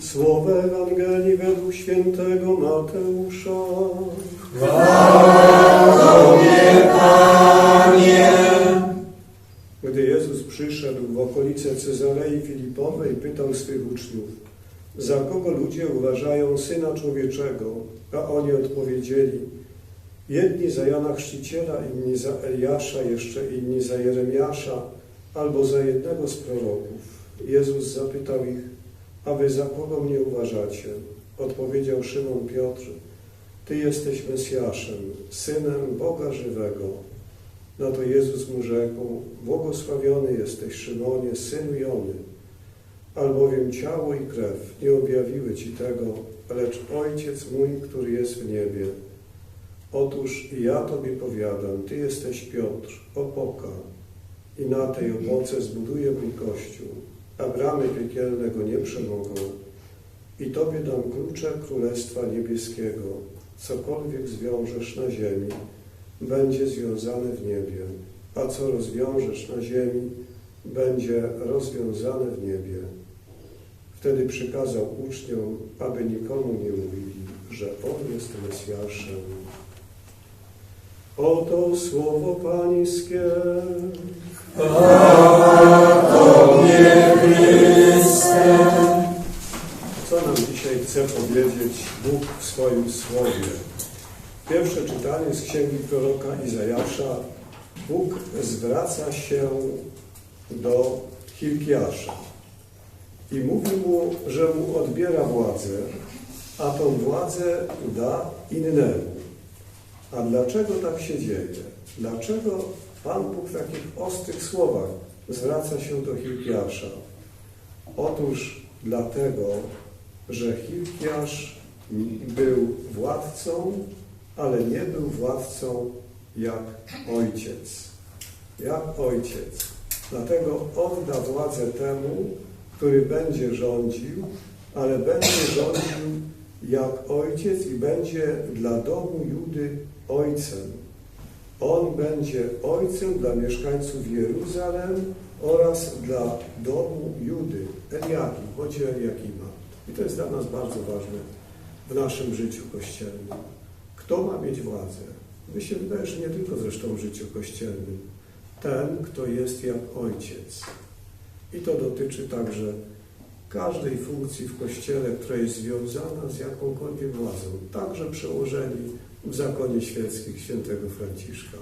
Słowo Ewangelii według świętego Mateusza. Gdy Jezus przyszedł w okolice Cezarei Filipowej, pytał swych uczniów, za kogo ludzie uważają Syna Człowieczego? A oni odpowiedzieli, jedni za Jana Chrzciciela, inni za Eliasza, jeszcze inni za Jeremiasza, albo za jednego z proroków. Jezus zapytał ich, a wy za kogo mnie uważacie? Odpowiedział Szymon Piotr, Ty jesteś Mesjaszem, Synem Boga żywego. Na to Jezus mu rzekł, błogosławiony jesteś Szymonie, synu Jony, albowiem ciało i krew nie objawiły Ci tego, lecz Ojciec mój, który jest w niebie. Otóż ja Tobie powiadam, Ty jesteś Piotr, opoka, i na tej opoce zbuduję mój Kościół, a bramy piekielne go nie przemogą. I Tobie dam klucze Królestwa Niebieskiego. Cokolwiek zwiążesz na ziemi, będzie związane w niebie, a co rozwiążesz na ziemi, będzie rozwiązane w niebie. Wtedy przykazał uczniom, aby nikomu nie mówili, że On jest Mesjaszem. Oto słowo Pańskie. Co nam dzisiaj chce powiedzieć Bóg w swoim Słowie? Pierwsze czytanie z księgi proroka Izajasza. Bóg zwraca się do Hilkiasza i mówi mu, że mu odbiera władzę, a tą władzę da innemu. A dlaczego tak się dzieje? Dlaczego Pan Bóg w takich ostrych słowach zwraca się do Hilkiasza? Otóż dlatego, że Hilkiasz był władcą, ale nie był władcą jak ojciec. Jak ojciec. Dlatego odda władzę temu, który będzie rządził, ale będzie rządził jak ojciec i będzie dla domu Judy ojcem. On będzie ojcem dla mieszkańców Jeruzalem oraz dla domu Judy. Eliakim, chodzi o Eliakima. I to jest dla nas bardzo ważne w naszym życiu kościelnym. Kto ma mieć władzę? Mi się wydaje, że nie tylko zresztą w życiu kościelnym. Ten, kto jest jak ojciec. I to dotyczy także każdej funkcji w Kościele, która jest związana z jakąkolwiek władzą. Także przełożeni w zakonie świeckim świętego Franciszka.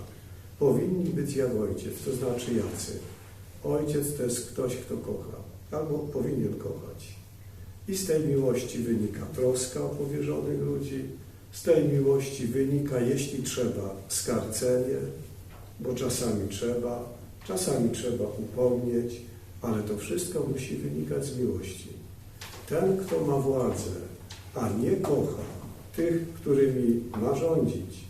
Powinni być jak ojciec, to znaczy jacy. Ojciec to jest ktoś, kto kocha, albo powinien kochać. I z tej miłości wynika troska o powierzonych ludzi, z tej miłości wynika, jeśli trzeba, skarcenie, bo czasami trzeba, czasami trzeba upomnieć, ale to wszystko musi wynikać z miłości. Ten, kto ma władzę, a nie kocha tych, którymi ma rządzić,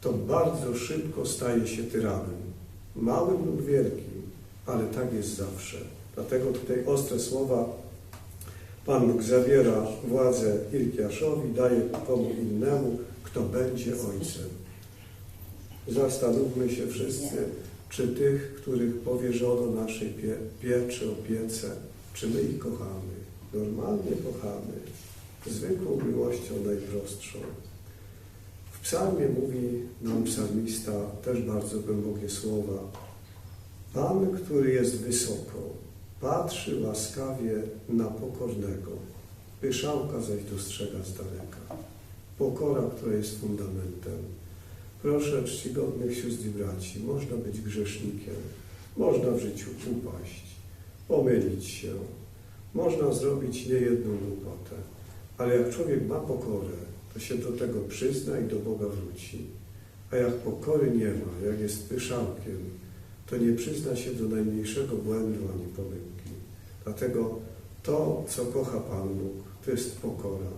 to bardzo szybko staje się tyranem. Małym lub wielkim, ale tak jest zawsze. Dlatego tutaj ostre słowa Pan Bóg zabiera władzę Ilkiaszowi, daje komu innemu, kto będzie ojcem. Zastanówmy się wszyscy, czy tych, których powierzono naszej pie pieczy, opiece, czy my ich kochamy. Normalnie kochamy, zwykłą miłością najprostszą. W psalmie mówi nam psalmista też bardzo głębokie słowa. Pan, który jest wysoko, patrzy łaskawie na pokornego, pyszałka zaś dostrzega z daleka. Pokora, która jest fundamentem. Proszę czcigodnych sióstr i braci, można być grzesznikiem, można w życiu upaść, pomylić się, można zrobić niejedną głupotę, ale jak człowiek ma pokorę, to się do tego przyzna i do Boga wróci. A jak pokory nie ma, jak jest pyszałkiem, to nie przyzna się do najmniejszego błędu ani pomyłki. Dlatego to, co kocha Pan Bóg, to jest pokora.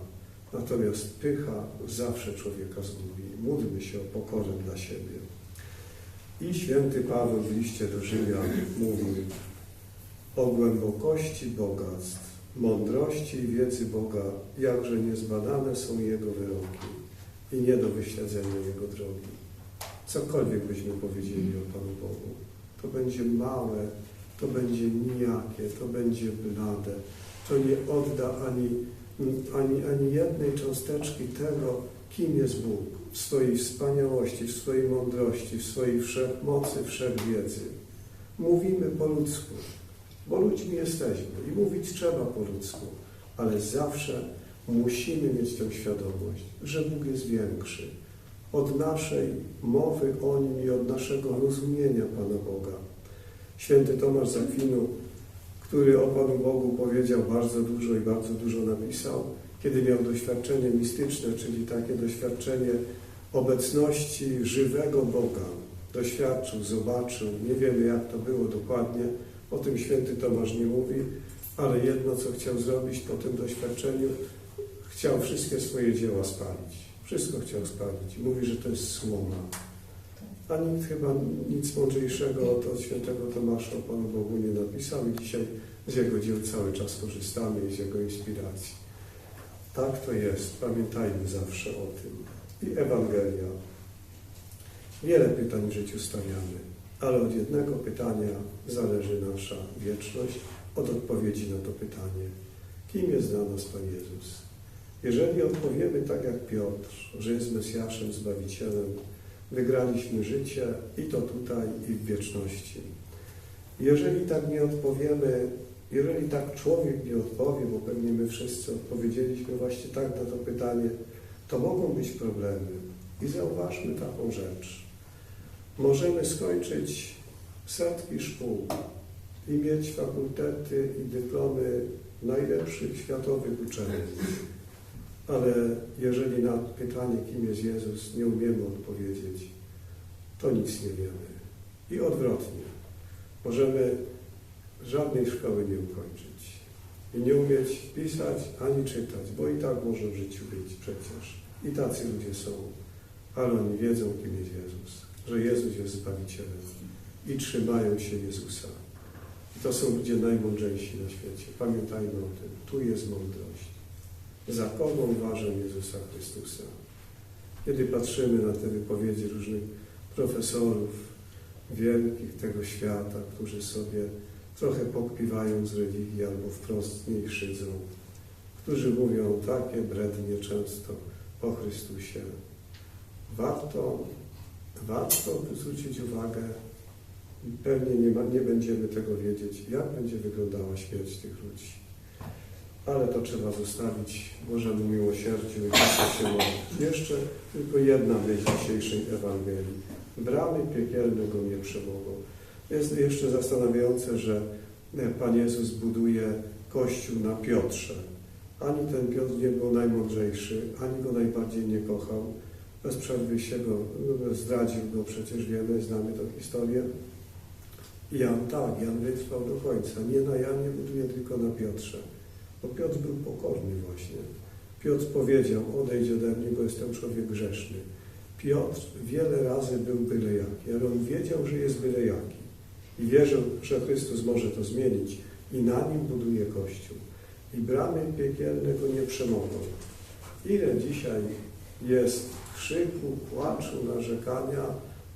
Natomiast pycha zawsze człowieka zgubi. Módlmy się o pokorę dla siebie. I święty Paweł w liście do Rzymian mówi o głębokości bogactw, mądrości i wiedzy Boga, jakże niezbadane są Jego wyroki i nie do wyśledzenia Jego drogi. Cokolwiek byśmy powiedzieli o Panu Bogu, to będzie małe to będzie nijakie, to będzie blade, to nie odda ani, ani, ani jednej cząsteczki tego, kim jest Bóg, w swojej wspaniałości, w swojej mądrości, w swojej wszechmocy, wszechwiedzy. Mówimy po ludzku, bo ludźmi jesteśmy. I mówić trzeba po ludzku, ale zawsze musimy mieć tę świadomość, że Bóg jest większy. Od naszej mowy o Nim i od naszego rozumienia Pana Boga. Święty Tomasz z Akwinu, który o Panu Bogu powiedział bardzo dużo i bardzo dużo napisał, kiedy miał doświadczenie mistyczne, czyli takie doświadczenie obecności żywego Boga, doświadczył, zobaczył, nie wiemy jak to było dokładnie, o tym święty Tomasz nie mówi, ale jedno, co chciał zrobić po tym doświadczeniu, chciał wszystkie swoje dzieła spalić. Wszystko chciał spalić. Mówi, że to jest słoma. A nikt chyba nic mądrzejszego od świętego Tomasza Panu Bogu nie napisał i dzisiaj z jego dzieł cały czas korzystamy i z jego inspiracji. Tak to jest. Pamiętajmy zawsze o tym. I Ewangelia. Wiele pytań w życiu stawiamy, ale od jednego pytania zależy nasza wieczność, od odpowiedzi na to pytanie. Kim jest dla nas Pan Jezus? Jeżeli odpowiemy tak jak Piotr, że jest Mesjaszem, Zbawicielem, wygraliśmy życie i to tutaj, i w wieczności. Jeżeli tak nie odpowiemy, jeżeli tak człowiek nie odpowie, bo pewnie my wszyscy odpowiedzieliśmy właśnie tak na to pytanie, to mogą być problemy. I zauważmy taką rzecz. Możemy skończyć setki szkół i mieć fakultety i dyplomy najlepszych światowych uczelni. Ale jeżeli na pytanie, kim jest Jezus, nie umiemy odpowiedzieć, to nic nie wiemy. I odwrotnie. Możemy żadnej szkoły nie ukończyć i nie umieć pisać ani czytać, bo i tak może w życiu być przecież. I tacy ludzie są, ale oni wiedzą, kim jest Jezus, że Jezus jest Zbawicielem i trzymają się Jezusa. I to są ludzie najmądrzejsi na świecie. Pamiętajmy o tym. Tu jest mądrość. Za kogo uważam Jezusa Chrystusa? Kiedy patrzymy na te wypowiedzi różnych profesorów wielkich tego świata, którzy sobie trochę pokpiwają z religii albo wprost z niej szydzą, którzy mówią takie brednie często o Chrystusie, warto, warto zwrócić uwagę, pewnie nie, ma, nie będziemy tego wiedzieć, jak będzie wyglądała śmierć tych ludzi. Ale to trzeba zostawić Bożemu miłosierdziu i się modlić. Jeszcze tylko jedna myśl dzisiejszej Ewangelii. Bramy piekielne go nie przemogą. Jest jeszcze zastanawiające, że Pan Jezus buduje Kościół na Piotrze. Ani ten Piotr nie był najmądrzejszy, ani go najbardziej nie kochał. Bez przerwy się go, zdradził go, przecież wiemy, znamy tę historię. Jan tak, Jan wytrwał do końca. Nie na Janie buduje, tylko na Piotrze. Bo Piotr był pokorny właśnie. Piotr powiedział, odejdź ode mnie, bo jestem człowiek grzeszny. Piotr wiele razy był byle jaki, ale on wiedział, że jest byle jaki. I wierzył, że Chrystus może to zmienić i na nim buduje Kościół. I bramy piekielne go nie przemogą. Ile dzisiaj jest krzyku, płaczu, narzekania,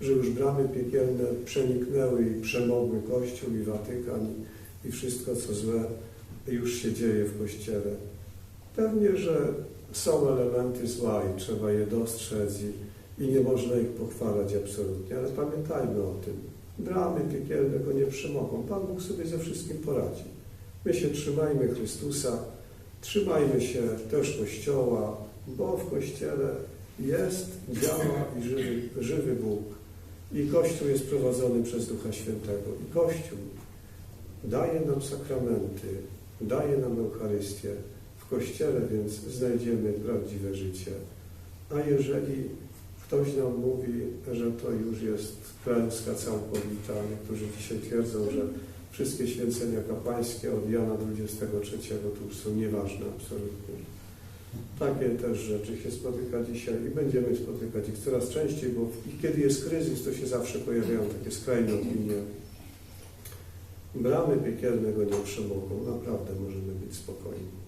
że już bramy piekielne przeniknęły i przemogły Kościół i Watykan i, wszystko, co złe już się dzieje w Kościele. Pewnie, że są elementy zła i trzeba je dostrzec i, i nie można ich pochwalać absolutnie, ale pamiętajmy o tym. Bramy piekielne go nie przemogą. Pan Bóg sobie ze wszystkim poradzi. My się trzymajmy Chrystusa, trzymajmy się też Kościoła, bo w Kościele jest, działa i żywy, żywy Bóg. I Kościół jest prowadzony przez Ducha Świętego. I Kościół daje nam sakramenty, daje nam Eucharystię. W Kościele więc znajdziemy prawdziwe życie. A jeżeli ktoś nam mówi, że to już jest klęska całkowita, niektórzy dzisiaj twierdzą, że wszystkie święcenia kapłańskie od Jana 23 to są nieważne absolutnie. Takie też rzeczy się spotyka dzisiaj i będziemy spotykać ich coraz częściej, bo kiedy jest kryzys, to się zawsze pojawiają takie skrajne opinie. Bramy piekielne go nie przemogą, naprawdę możemy być spokojni.